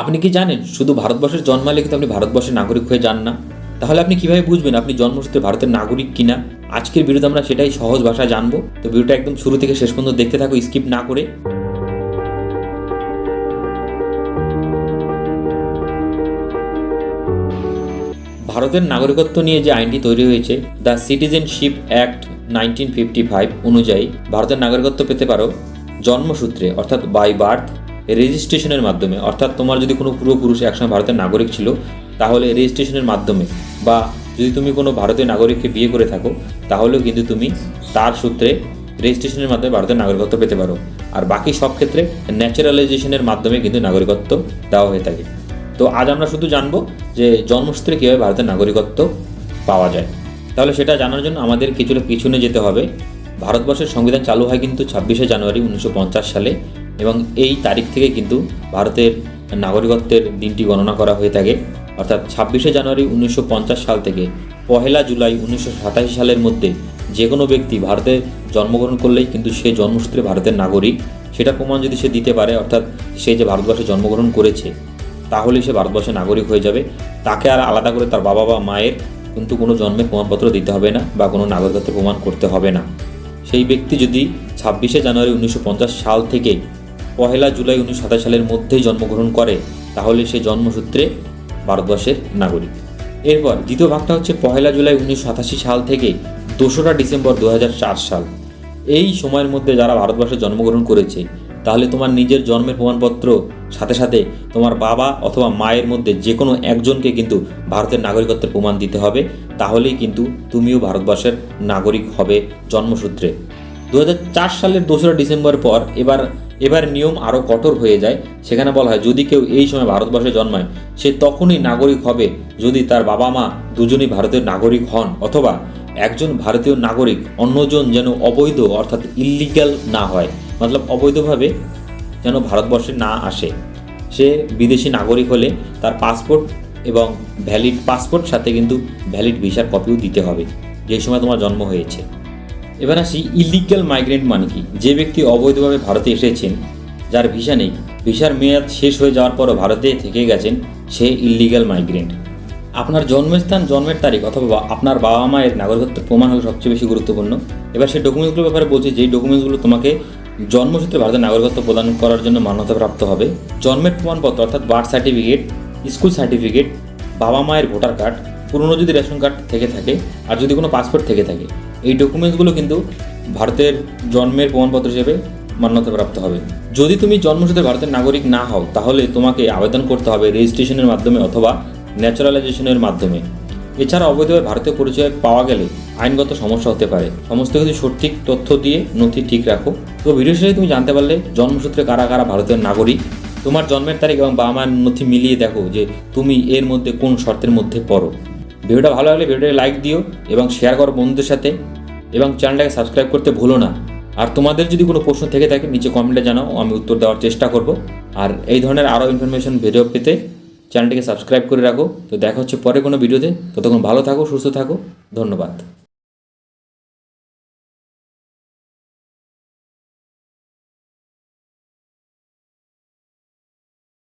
আপনি কি জানেন, শুধু ভারতবর্ষের জন্মালে কিন্তু আপনি ভারতবর্ষের নাগরিক হয়ে যান না? তাহলে আপনি কীভাবে বুঝবেন আপনি জন্মসূত্রে ভারতের নাগরিক কিনা? আজকের ভিডিওতে আমরা সেটাই সহজ ভাষায় জানব। তো ভিডিওটা একদম শুরু থেকে শেষ পর্যন্ত দেখতে থাকো, স্কিপ না করে। ভারতের নাগরিকত্ব নিয়ে যে আইনটি তৈরি হয়েছে, the citizenship act nineteen fifty five অনুযায়ী ভারতের নাগরিকত্ব পেতে পারো জন্মসূত্রে, অর্থাৎ বাই বার্থ রেজিস্ট্রেশনের মাধ্যমে, অর্থাৎ তোমার যদি কোনো পূর্বপুরুষ একসময় ভারতের নাগরিক ছিল, তাহলে রেজিস্ট্রেশনের মাধ্যমে বা যদি তুমি কোনো ভারতীয় নাগরিককে বিয়ে করে থাকো, তাহলেও কিন্তু তুমি তার সূত্রে রেজিস্ট্রেশনের মাধ্যমে ভারতের নাগরিকত্ব পেতে পারো। আর বাকি সব ক্ষেত্রে ন্যাচারালাইজেশনের মাধ্যমে কিন্তু নাগরিকত্ব দেওয়া হয়ে থাকে। তো আজ আমরা শুধু জানব যে জন্মসূত্রে কীভাবে ভারতের নাগরিকত্ব পাওয়া যায়। তাহলে সেটা জানার জন্য আমাদের কিছুটা পিছনে যেতে হবে। ভারতবর্ষের সংবিধান চালু হয় কিন্তু ছাব্বিশে জানুয়ারি উনিশশো পঞ্চাশ সালে। এবং এই তারিখ থেকে কিন্তু ভারতের নাগরিকত্বের দিনটি গণনা করা হয়ে থাকে। অর্থাৎ ছাব্বিশে জানুয়ারি উনিশশো পঞ্চাশ সাল থেকে পহেলা জুলাই উনিশশো সাতাশি সালের মধ্যে যে কোনো ব্যক্তি ভারতে জন্মগ্রহণ করলেই কিন্তু সে জন্মসূত্রে ভারতের নাগরিক। সেটা প্রমাণ যদি সে দিতে পারে, অর্থাৎ সে যে ভারতবর্ষে জন্মগ্রহণ করেছে, তাহলে সে ভারতবর্ষের নাগরিক হয়ে যাবে। তাকে আর আলাদা করে তার বাবা বা মায়ের কিন্তু কোনো জন্মের প্রমাণপত্র দিতে হবে না বা কোনো নাগরিকত্ব প্রমাণ করতে হবে না। সেই ব্যক্তি যদি ছাব্বিশে জানুয়ারি উনিশশো পঞ্চাশ সাল থেকে পহেলা জুলাই উনিশশো সাতাশি সালের মধ্যেই জন্মগ্রহণ করে, তাহলে সে জন্মসূত্রে ভারতবর্ষের নাগরিক। এরপর দ্বিতীয় ভাগটা হচ্ছে পহেলা জুলাই উনিশশো সাতাশি সাল থেকে দোসরা ডিসেম্বর দু হাজার চার সাল। এই সময়ের মধ্যে যারা ভারতবর্ষে জন্মগ্রহণ করেছে, তাহলে তোমার নিজের জন্মের প্রমাণপত্র, সাথে সাথে তোমার বাবা অথবা মায়ের মধ্যে যে কোনো একজনকে কিন্তু ভারতের নাগরিকত্বের প্রমাণ দিতে হবে, তাহলেই কিন্তু তুমিও ভারতবর্ষের নাগরিক হবে জন্মসূত্রে। দু হাজার চার সালের দোসরা ডিসেম্বর পর এবার এবার নিয়ম আরও কঠোর হয়ে যায়। সেখানে বলা হয়, যদি কেউ এই সময় ভারতবর্ষে জন্মায়, সে তখনই নাগরিক হবে যদি তার বাবা মা দুজনই ভারতের নাগরিক হন অথবা একজন ভারতীয় নাগরিক অন্যজন যেন অবৈধ অর্থাৎ ইল্লিগ্যাল না হয়। মতলব অবৈধভাবে যেন ভারতবর্ষে না আসে। সে বিদেশি নাগরিক হলে তার পাসপোর্ট এবং ভ্যালিড পাসপোর্ট সাথে কিন্তু ভ্যালিড ভিসার কপিও দিতে হবে। যে সময় তোমার জন্ম হয়েছে। এবার আসি ইলিগাল মাইগ্রেন্ট মানে কি? যে ব্যক্তি অবৈধভাবে ভারতে এসেছেন, যার ভিসা নেই ভিসার মেয়াদ শেষ হয়ে যাওয়ার পরও ভারতে থেকে গেছেন সে ইলিগাল মাইগ্রেন্ট আপনার জন্মস্থান, জন্মের তারিখ অথবা আপনার বাবা মায়ের নাগরিকত্বের প্রমাণ হলো সবচেয়ে বেশি গুরুত্বপূর্ণ। এবার সেই ডকুমেন্টসগুলোর ব্যাপারে বলছি, যেই ডকুমেন্টসগুলো তোমাকে জন্মসূত্রে ভারতের নাগরিকত্ব প্রদান করার জন্য মান্যতাপ্রাপ্ত হবে, জন্মের প্রমাণপত্র অর্থাৎ বার্থ সার্টিফিকেট স্কুল সার্টিফিকেট বাবা মায়ের ভোটার কার্ড পুরনো যদি রেশন কার্ড থেকে থাকে, আর যদি কোনো পাসপোর্ট থেকে থাকে। এই ডকুমেন্টসগুলো কিন্তু ভারতের জন্মের প্রমাণপত্র হিসেবে মান্যতাপ্রাপ্ত হবে। যদি তুমি জন্মসূত্রে ভারতের নাগরিক না হও, তাহলে তোমাকে আবেদন করতে হবে রেজিস্ট্রেশনের মাধ্যমে অথবা ন্যাচারালাইজেশনের মাধ্যমে। এছাড়া অবৈধভাবে ভারতীয় পরিচয় পাওয়া গেলে আইনগত সমস্যা হতে পারে। সমস্ত কিছু সঠিক তথ্য দিয়ে নথি ঠিক রাখো। তো ভিডিও শেষে তুমি জানতে পারলে জন্মসূত্রে কারা কারা ভারতের নাগরিক, তোমার জন্মের তারিখ এবং বাবা মায়ের নথি মিলিয়ে দেখো যে তুমি এর মধ্যে কোন শর্তের মধ্যে পড়ো। ভিডিওটা ভালো লাগলে ভিডিওটা লাইক দিও এবং শেয়ার করো বন্ধুদের সাথে এবং চ্যানেলটাকে সাবস্ক্রাইব করতে ভুলো না। আর তোমাদের যদি কোনো প্রশ্ন থেকে থাকে, নিচে কমেন্টে জানাও, আমি উত্তর দেওয়ার চেষ্টা করব। আর এই ধরনের আরও ইনফরমেশন ভিডিও পেতে চ্যানেলটিকে সাবস্ক্রাইব করে রাখো। তো দেখা হচ্ছে পরে কোনো ভিডিওতে। ততক্ষণ ভালো থাকো, সুস্থ থাকো। ধন্যবাদ।